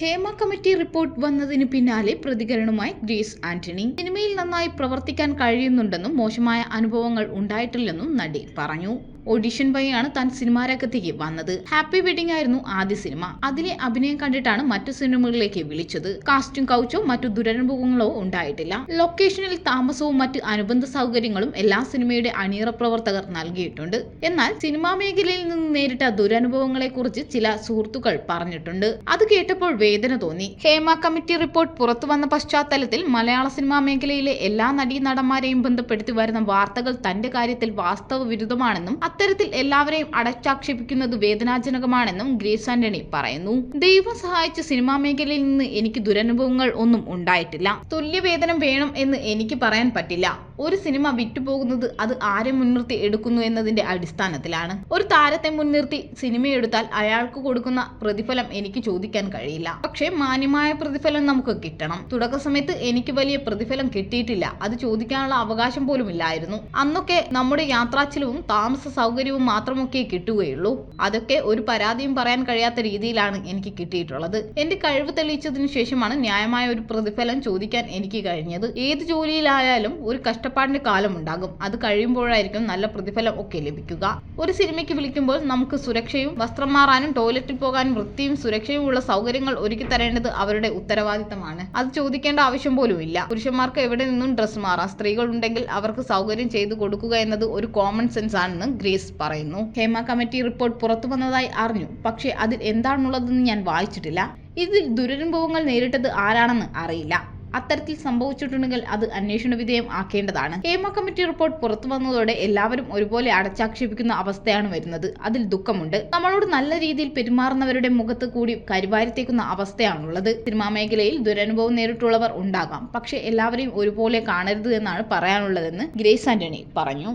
Hema committee report വന്നതിന് പിന്നാലെ പ്രതികരണവുമായി ഗ്രേസ് ആന്റണി. സിനിമയിൽ നന്നായി പ്രവർത്തിക്കാൻ കഴിയുന്നുണ്ടെന്നും മോശമായ അനുഭവങ്ങൾ ഉണ്ടായിട്ടില്ലെന്നും നടി പറഞ്ഞു. ഓഡിഷൻ വഴിയാണ് താൻ സിനിമാ രംഗത്തേക്ക് വന്നത്. ഹാപ്പി വെഡിംഗ് ആയിരുന്നു ആദ്യ സിനിമ. അതിലെ അഭിനയം കണ്ടിട്ടാണ് മറ്റു സിനിമകളിലേക്ക് വിളിച്ചത്. കാസ്റ്റും കൗച്ചോ മറ്റു ദുരനുഭവങ്ങളോ ഉണ്ടായിട്ടില്ല. ലൊക്കേഷനിൽ താമസവും മറ്റ് അനുബന്ധ സൗകര്യങ്ങളും എല്ലാ സിനിമയുടെ അണിയറ പ്രവർത്തകർ നൽകിയിട്ടുണ്ട്. എന്നാൽ സിനിമാ മേഖലയിൽ നിന്ന് നേരിട്ട ദുരനുഭവങ്ങളെ കുറിച്ച് ചില സുഹൃത്തുക്കൾ പറഞ്ഞിട്ടുണ്ട്. അത് കേട്ടപ്പോൾ വേദന തോന്നി. ഹേമ കമ്മിറ്റി റിപ്പോർട്ട് പുറത്തു വന്ന പശ്ചാത്തലത്തിൽ മലയാള സിനിമാ മേഖലയിലെ എല്ലാ നടീനടന്മാരെയും ബന്ധപ്പെടുത്തി വരുന്ന വാർത്തകൾ തന്റെ കാര്യത്തിൽ വാസ്തവ വിരുദ്ധമാണെന്നും അത്തരത്തിൽ എല്ലാവരെയും അടച്ചാക്ഷേപിക്കുന്നത് വേദനാജനകമാണെന്നും ഗ്രേസ് ആന്റണി പറയുന്നു. ദൈവം സഹായിച്ച സിനിമാ മേഖലയിൽ നിന്ന് എനിക്ക് ദുരനുഭവങ്ങൾ ഒന്നും ഉണ്ടായിട്ടില്ല. തുല്യവേതനം വേണം എന്ന് എനിക്ക് പറയാൻ പറ്റില്ല. ഒരു സിനിമ വിറ്റുപോകുന്നത് അത് ആരെ മുൻനിർത്തി എടുക്കുന്നു എന്നതിന്റെ അടിസ്ഥാനത്തിലാണ്. ഒരു താരത്തെ മുൻനിർത്തി സിനിമ എടുത്താൽ അയാൾക്ക് കൊടുക്കുന്ന പ്രതിഫലം എനിക്ക് ചോദിക്കാൻ കഴിയില്ല. പക്ഷേ മാന്യമായ പ്രതിഫലം നമുക്ക് കിട്ടണം. തുടക്ക സമയത്ത് എനിക്ക് വലിയ പ്രതിഫലം കിട്ടിയിട്ടില്ല. അത് ചോദിക്കാനുള്ള അവകാശം പോലും ഇല്ലായിരുന്നു. അന്നൊക്കെ നമ്മുടെ യാത്രാച്ചിലവും താമസ സൗകര്യവും മാത്രമൊക്കെ കിട്ടുകയുള്ളൂ. അതൊക്കെ ഒരു പരാതിയും പറയാൻ കഴിയാത്ത രീതിയിലാണ് എനിക്ക് കിട്ടിയിട്ടുള്ളത്. എന്റെ കഴിവ് തെളിയിച്ചതിനു ശേഷമാണ് ന്യായമായ ഒരു പ്രതിഫലം ചോദിക്കാൻ എനിക്ക് കഴിഞ്ഞത്. ഏത് ജോലിയിലായാലും ഒരു കഷ്ടപ്പാടിന്റെ കാലം ഉണ്ടാകും അത് കഴിയുമ്പോഴായിരിക്കും നല്ല പ്രതിഫലം ഒക്കെ ലഭിക്കുക. ഒരു സിനിമയ്ക്ക് വിളിക്കുമ്പോൾ നമുക്ക് സുരക്ഷയും വസ്ത്രം മാറാനും ടോയ്ലറ്റിൽ പോകാനും വൃത്തിയും സുരക്ഷയും ഉള്ള സൗകര്യങ്ങൾ ഒരുക്കി തരേണ്ടത് അവരുടെ ഉത്തരവാദിത്തമാണ്. അത് ചോദിക്കേണ്ട ആവശ്യം പോലും ഇല്ല. പുരുഷന്മാർക്ക് എവിടെ നിന്നും ഡ്രസ്സ് മാറാം? സ്ത്രീകൾ ഉണ്ടെങ്കിൽ അവർക്ക് സൗകര്യം ചെയ്തു കൊടുക്കുക എന്നത് ഒരു കോമൺ സെൻസ് ആണെന്ന് ഗ്രേസ് പറയുന്നു. ഹേമ കമ്മിറ്റി റിപ്പോർട്ട് പുറത്തു വന്നതായി അറിഞ്ഞു. പക്ഷേ അതിൽ എന്താണുള്ളതെന്ന് ഞാൻ വായിച്ചിട്ടില്ല. ഇതിൽ ദുരനുഭവങ്ങൾ നേരിട്ടത് ആരാണെന്ന് അറിയില്ല. അത്തരത്തിൽ സംഭവിച്ചിട്ടുണ്ടെങ്കിൽ അത് അന്വേഷണ വിധേയം ആക്കേണ്ടതാണ്. ഹേമ കമ്മിറ്റി റിപ്പോർട്ട് പുറത്തു വന്നതോടെ എല്ലാവരും ഒരുപോലെ അടച്ചാക്ഷേപിക്കുന്ന അവസ്ഥയാണ് വരുന്നത്. അതിൽ ദുഃഖമുണ്ട്. നമ്മളോട് നല്ല രീതിയിൽ പെരുമാറുന്നവരുടെ മുഖത്ത് കൂടി കരുവാരിത്തേക്കുന്ന അവസ്ഥയാണുള്ളത്. സിനിമാ മേഖലയിൽ ദുരനുഭവം നേരിട്ടുള്ളവർ ഉണ്ടാകാം. പക്ഷെ എല്ലാവരെയും ഒരുപോലെ കാണരുത് എന്നാണ് പറയാനുള്ളതെന്ന് ഗ്രേസ് ആന്റണി പറഞ്ഞു.